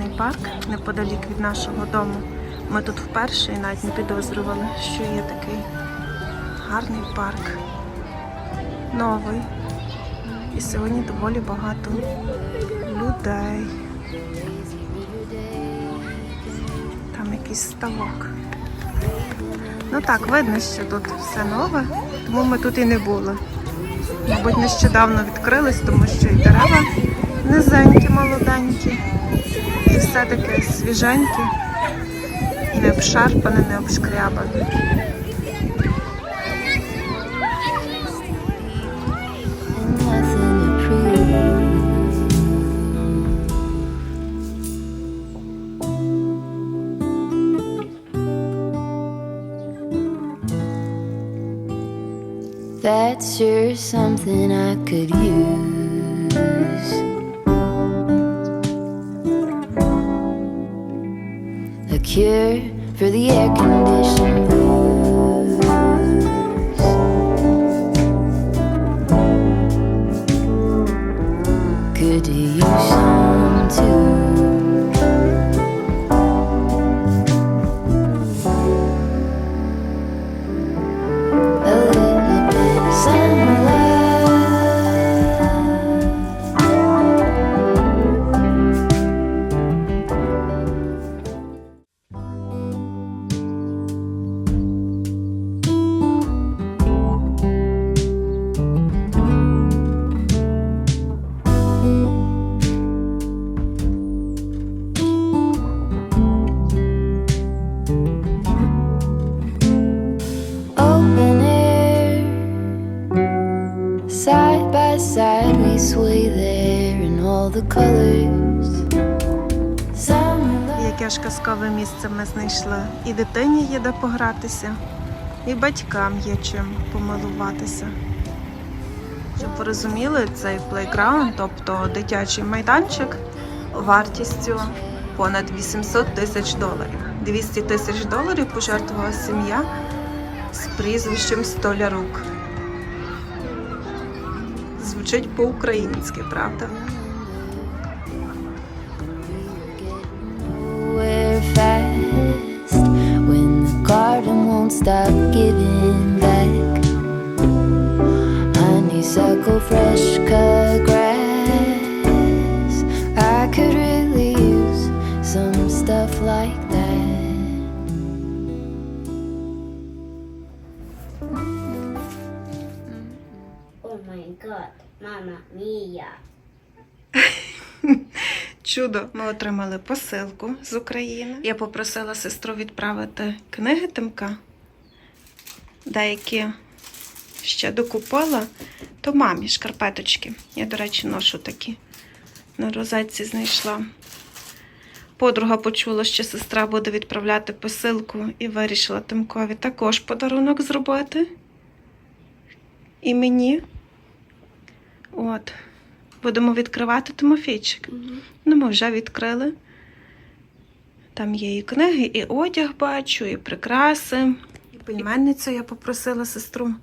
гарний парк неподалік від нашого дому. Ми тут вперше і навіть не підозрювали, що є такий гарний парк. Новий. І сьогодні доволі багато людей. Там якийсь ставок. Ну так, видно, що тут все нове, тому ми тут і не були. Мабуть, нещодавно відкрились, тому що і дерева низенькі, молоденькі, все таке свіженьке, не обшарпане, не обшкрябане. That's sure something I could use. through the air conditioning. Side we sway there in all the colors. Яке ж казкове місце ми знайшли. І дитині є де погратися, і батькам є чим помилуватися. Щоб ви розуміли, цей плейграунд, тобто дитячий майданчик, вартістю понад 800 тисяч доларів. 200 тисяч доларів пожертвувала сім'я з прізвищем Столярук. Звучить по-українськи, правда? Чудо, ми отримали посилку з України. Я попросила сестру відправити книги Тимка. Деякі ще докупила, то мамі шкарпеточки. Я, до речі, ношу такі. На розетці знайшла. Подруга почула, що сестра буде відправляти посилку і вирішила Тимкові також подарунок зробити. І мені. От. Будемо відкривати Тимофійчик. Ну, ми вже відкрили. Там є і книги, і одяг бачу, і прикраси. І пельменницю я попросила сестру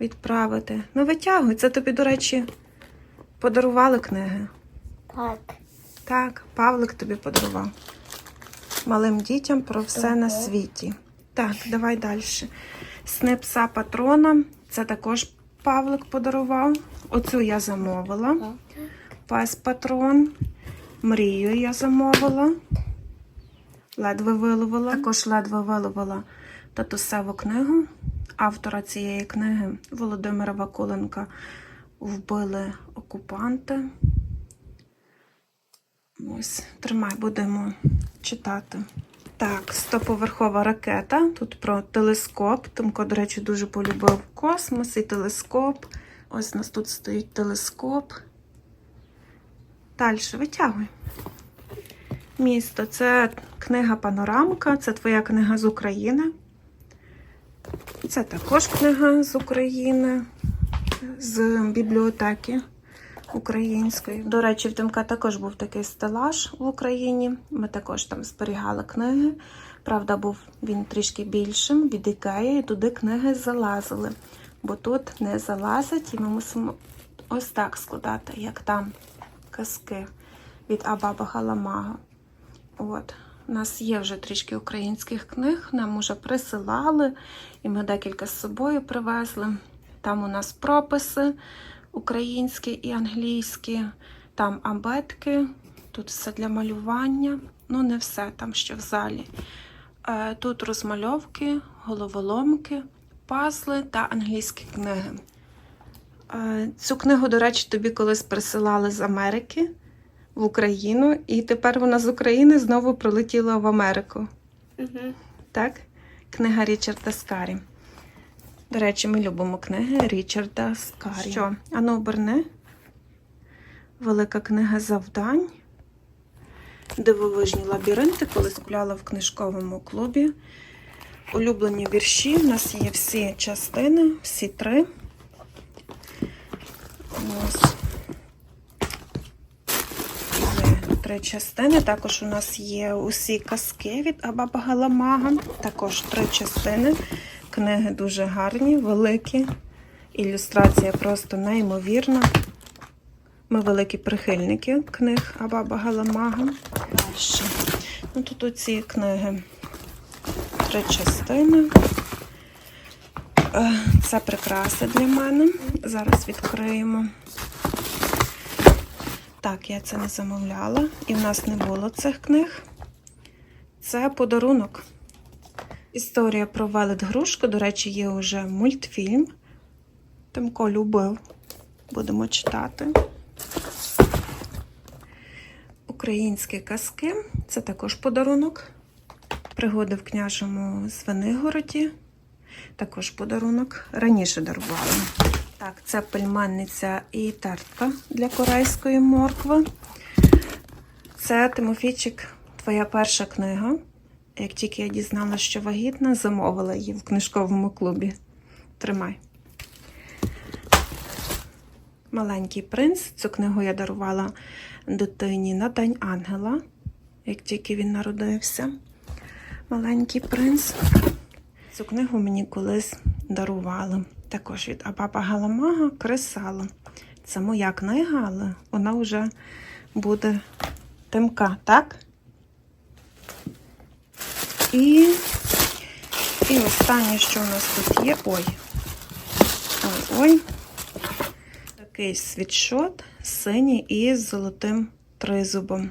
відправити. Ну, витягуй, це тобі, до речі, подарували книги. Так. Так, Павлик тобі подарував. Малим дітям про все на світі. Так, давай далі. Сни пса патрона. Це також Павлик подарував. Оцю я замовила. Пес патрон. Мрію я замовила. Ледве виловила. Також ледве виловила татусеву книгу. Автора цієї книги Володимира Вакуленка вбили окупанти. Ось, тримай, будемо читати. Так, стоповерхова ракета. Тут про телескоп. Тимко, до речі, дуже полюбив космос і телескоп. Ось у нас тут стоїть телескоп. Далі витягуй. Місто це книга Панорамка, це твоя книга з України. Це також книга з України, з бібліотеки української. До речі, в Тимка також був такий стелаж в Україні. Ми також там зберігали книги. Правда, був він трішки більшим від Ікеї, і туди книги залазили. Бо тут не залазять, і ми мусимо ось так складати, як там казки від Абаба Галамага. От. У нас є вже трішки українських книг, нам уже присилали, і ми декілька з собою привезли. Там у нас прописи українські і англійські, там абетки, тут все для малювання. Ну, не все там ще в залі. Е, Тут розмальовки, головоломки, пазли та англійські книги. Цю книгу, до речі, тобі колись присилали з Америки в Україну, і тепер вона з України знову прилетіла в Америку. Угу. Так? Книга Річарда Скарі. До речі, ми любимо книги Річарда Скарі. Що? Ану, оберни. Велика книга завдань. Дивовижні лабіринти, колись купляла в книжковому клубі. Улюблені вірші. У нас є всі частини, всі три. Ось. Є три частини. Також у нас є усі казки від Абаба Галамага. Також три частини. Книги дуже гарні, великі. Ілюстрація просто неймовірна. Ми великі прихильники книг Абаба Галамага. Далі. Ну, тут оці книги три частини. Е, Це прикраси для мене. Зараз відкриємо. Так, я це не замовляла, і в нас не було цих книг. Це подарунок. Історія про велет грушку, до речі, є вже мультфільм. Тимко любив. Будемо читати. Українські казки. Це також подарунок. Пригоди в княжому Звенигороді. Також подарунок. Раніше дарували. Так, це пельменниця і тертка для корейської моркви. Це Тимофійчик, твоя перша книга. Як тільки я дізналася, що вагітна, замовила її в книжковому клубі. Тримай. Маленький принц. Цю книгу я дарувала дитині на День Ангела, як тільки він народився. Маленький принц. Цю книгу мені колись дарували. Також від Абаба Галамага Кресало. Це моя книга, але вона вже буде тимка, так? І, і останнє, що у нас тут є. Ой. Ой, ой. Такий світшот синій із золотим тризубом.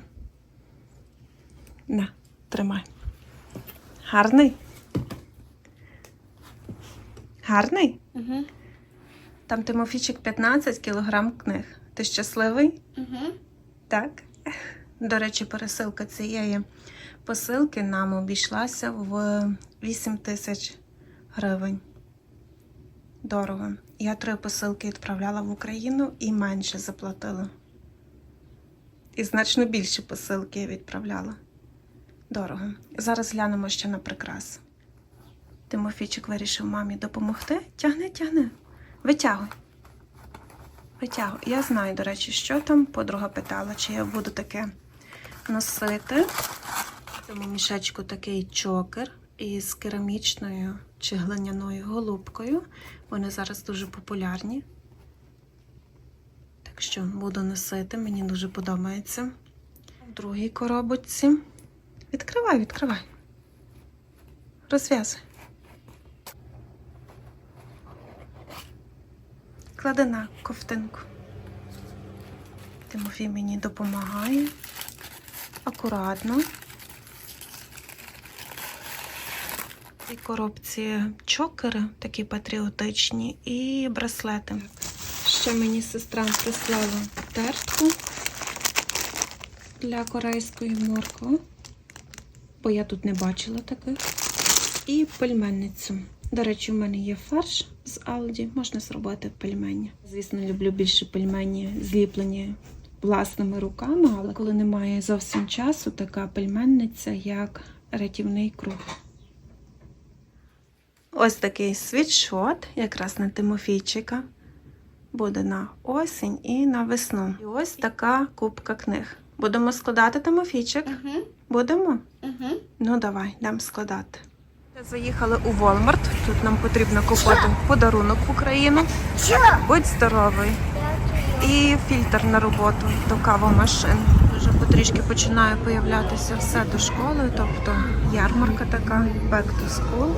На, тримай. Гарний? Гарний? Угу. Там Тимофійчик 15 кілограм книг. Ти щасливий? Угу. Так. До речі, пересилка цієї посилки нам обійшлася в 8 тисяч гривень. Дорого. Я три посилки відправляла в Україну і менше заплатила. І значно більші посилки я відправляла. Дорого. Зараз глянемо ще на прикрас. Тимофійчик вирішив мамі допомогти. Тягни, тягни. Витягуй. Витягуй. Я знаю, до речі, що там. Подруга питала, чи я буду таке носити. цьому мішечку такий чокер із керамічною чи глиняною голубкою. Вони зараз дуже популярні. Так що буду носити, мені дуже подобається. В другій коробочці. Відкривай, відкривай. Розв'язуй. Клади на ковтинку. Тимофій мені допомагає. Акуратно. Цій коробці чокери, такі патріотичні, і браслети. Ще мені сестра прислала тертку для корейської моркви, бо я тут не бачила таких. І пельменницю. До речі, у мене є фарш з Алді, можна зробити пельмені. Звісно, люблю більше пельмені зліплені власними руками, але коли немає зовсім часу, така пельменниця, як рятівний круг. Ось такий світшот, якраз на Тимофійчика. Буде на осінь і на весну. І ось така купка книг. Будемо складати Тимофійчик? Угу. Будемо? Угу. Ну, давай, йдемо складати. Заїхали у Walmart. Тут нам потрібно купити подарунок в Україну. Будь здоровий. І фільтр на роботу до кавомашин. Вже потрішки починає появлятися все до школи, тобто ярмарка така, back to school.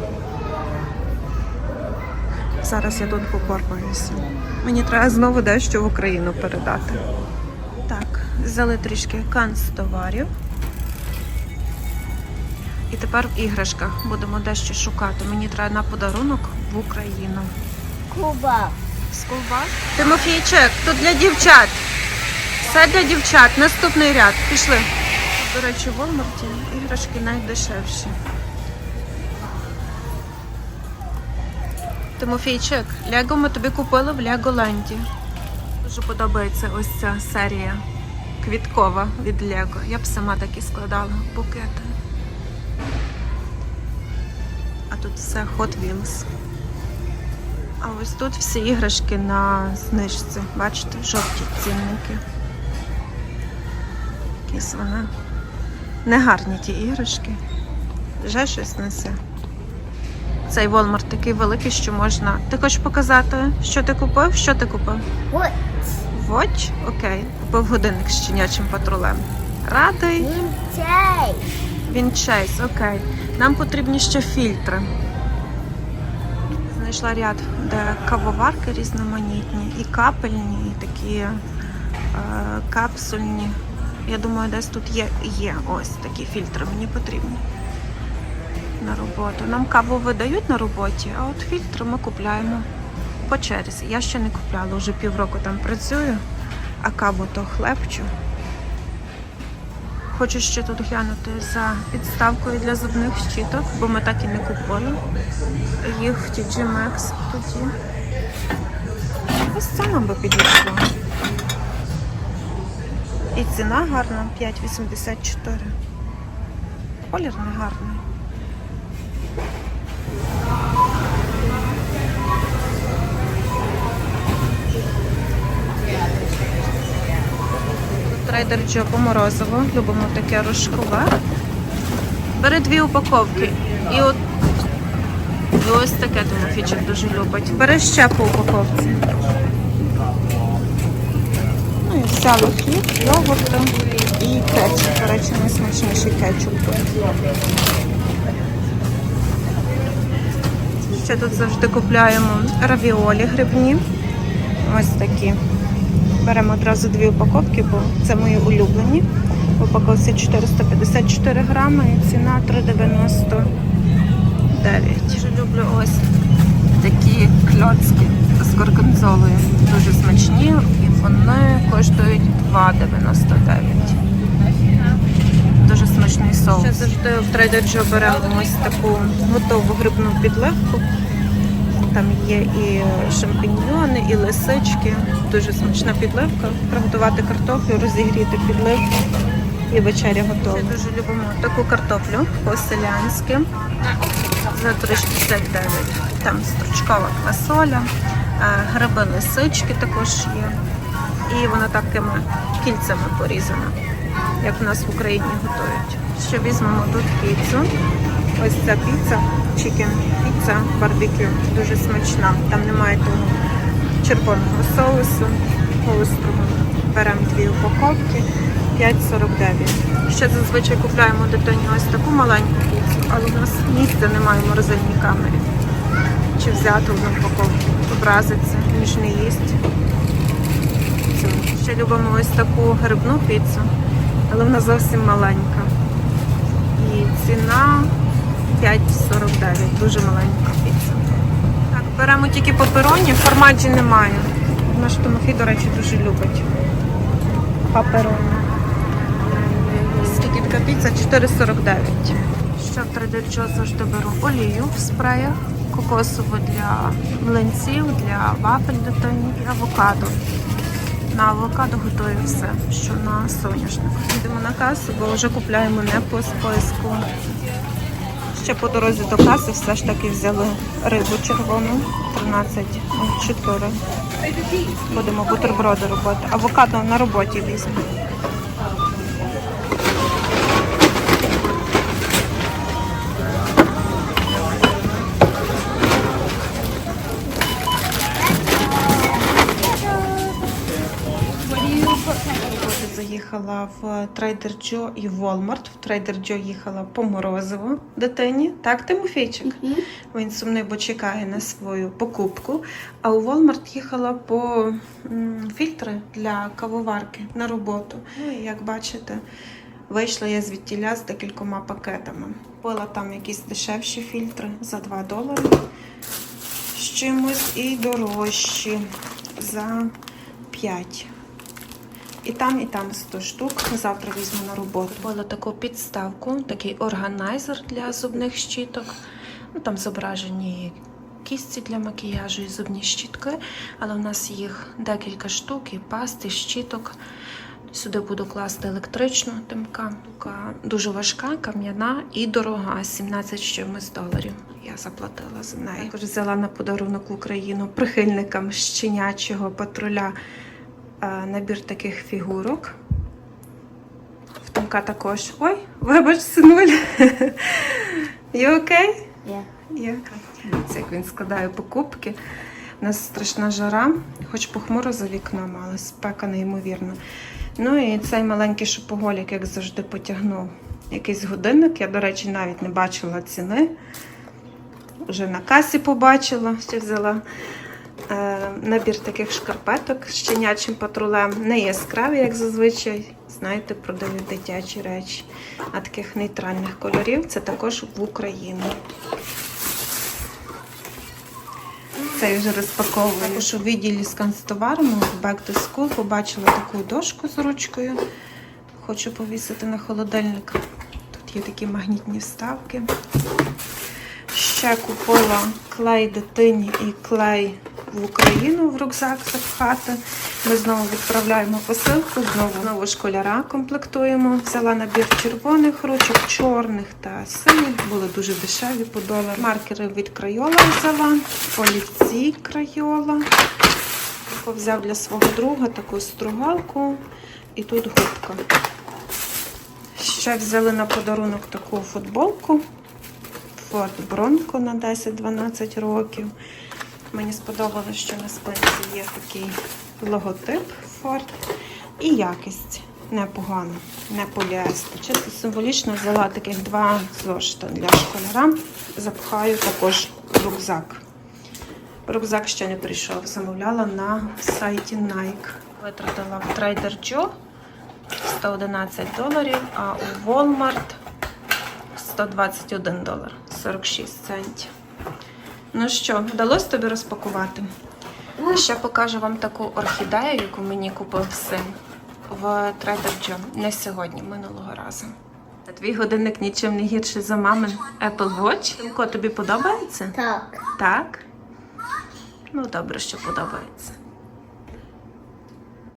Зараз я тут попорпаюся. Мені треба знову дещо в Україну передати. Так, взяли трішки канц товарів. І тепер в іграшках будемо дещо шукати. Мені треба на подарунок в Україну. Куба. Скулбас? Тимофійчик, тут для дівчат. Все для дівчат. Наступний ряд. Пішли. До речі, в Walmart іграшки найдешевші. Тимофійчик, Лего ми тобі купили в Леголенді. Дуже подобається ось ця серія квіткова від Лего. Я б сама такі складала букети. А тут все Hot Wheels. А ось тут всі іграшки на знижці. Бачите, жовті цінники. Якісь вони негарні ті іграшки. Вже щось несе. Цей Walmart такий великий, що можна. Ти хочеш показати, що ти купив? Що ти купив? Вот. Watch? Окей. Купив годинник з щенячим патрулем. Радий. Вінчай. Він чейс, окей. Нам потрібні ще фільтри. Знайшла ряд, де кавоварки різноманітні, і капельні, і такі е, капсульні. Я думаю, десь тут є, є ось такі фільтри, мені потрібні на роботу. Нам каву видають на роботі, а от фільтри ми купляємо по черзі. Я ще не купляла, вже півроку там працюю, а каву то хлебчу. Хочу ще тут глянути за підставкою для зубних щіток, бо ми так і не купили. Їх в TG Max тоді. Ось це нам би підійшло. І ціна гарна 5,84. Колір не гарний. Трейдер Джо по морозиво. Любимо таке рожкове. Бери дві упаковки. І от і ось таке Тимофійчик дуже любить. Бери ще по упаковці. Ну і взяли хліб, йогурти і кетчуп. До речі, найсмачніший кетчуп. Ще тут завжди купляємо равіолі грибні. Ось такі. Беремо одразу дві упаковки, бо це мої улюблені. В упаковці 454 грами і ціна 3,99. Дуже люблю ось такі кльоцки з горгонзолою. Дуже смачні і вони коштують 2,99. Дуже смачний соус. Ще завжди в Trader беремо ось таку готову грибну підливку. Там є і шампіньйони, і лисички. Дуже смачна підливка. Приготувати картоплю, розігріти підливку і вечеря готова. Ми дуже любимо таку картоплю по-селянськи за 3,69. Там стручкова квасоля, е, гриби лисички також є. І вона такими кільцями порізана, як в нас в Україні готують. Ще візьмемо тут піцу. Ось ця піца, чикен піца, барбекю. Дуже смачна. Там немає того червоного соусу гострого. Беремо дві упаковки 5,49. Ще зазвичай купляємо дитині ось таку маленьку піцу, але у нас місця немає в морозильній камері. Чи взяти одну упаковку, образиться, ніж не їсть. Ще любимо ось таку грибну піцу, але вона зовсім маленька. І ціна 5,49. Дуже маленька піца. Беремо тільки папероні, формаджі немає. Наш Тимофій, до речі, дуже любить папероні. Скільки така піца? 4,49. Ще в завжди беру олію в спреях, кокосову для млинців, для вафель дитині і авокадо. На авокадо готую все, що на соняшник. Йдемо на касу, бо вже купляємо не по списку. Ще по дорозі до каси все ж таки взяли рибу червону 13,4. Будемо бутерброди робити. Авокадо на роботі візьмемо. От заїхала в Trader Joe і Walmart. В Trader Joe їхала по морозиво дитині. Так, Тимофійчик? Він сумний, бо чекає на свою покупку. А у Walmart їхала по фільтри для кавоварки на роботу. Ну і як бачите, вийшла я звідтіля з декількома пакетами. Купила там якісь дешевші фільтри за 2 долари з чимось і дорожчі за 5. І там, і там 100 штук. Завтра візьму на роботу. Купила таку підставку, такий органайзер для зубних щіток. Ну, там зображені кісті для макіяжу і зубні щітки, але в нас їх декілька штук, і пасти, щіток. Сюди буду класти електричну тимка. Дуже важка, кам'яна і дорога 17 з чимось доларів. Я заплатила за неї. Також взяла на подарунок Україну прихильникам щенячого патруля набір таких фігурок. В Тимка також. Ой, вибач, синуль. You okay? Yeah. Є. Дивіться, як він складає покупки. У нас страшна жара, хоч похмуро за вікном, але спека неймовірна. Ну і цей маленький шопоголік, як завжди, потягнув якийсь годинник. Я, до речі, навіть не бачила ціни. Вже на касі побачила, ще взяла е, набір таких шкарпеток з щенячим патрулем. Не яскраві, як зазвичай. Знаєте, продають дитячі речі, а таких нейтральних кольорів це також в Україну. Це вже розпаковую. Також у відділі з канцтоварами в Back to School побачила таку дошку з ручкою. Хочу повісити на холодильник. Тут є такі магнітні вставки. Ще купила клей дитині і клей в Україну в рюкзак запхати. Ми знову відправляємо посилку, знову знову школяра комплектуємо. Взяла набір червоних ручок, чорних та синіх. Були дуже дешеві по долару. Маркери від Крайола взяла, олівці Крайола. Взяв для свого друга таку стругалку і тут губка. Ще взяли на подарунок таку футболку. Ford Bronco на 10-12 років. Мені сподобалося, що на спинці є такий логотип Ford і якість непогана, не поліестер. Чисто символічно взяла таких два зошита для школяра. Запхаю також рюкзак. Рюкзак ще не прийшов, замовляла на сайті Nike. Витратила в Trader Joe 111 доларів, а у Walmart 121 долар 46 центів. Ну що, вдалося тобі розпакувати? Ще покажу вам таку орхідею, яку мені купив син в Trader Joe. Не сьогодні, минулого разу. Твій годинник нічим не гірший за мамин Apple Watch. Тимко, тобі подобається? Так. Так? Ну, добре, що подобається.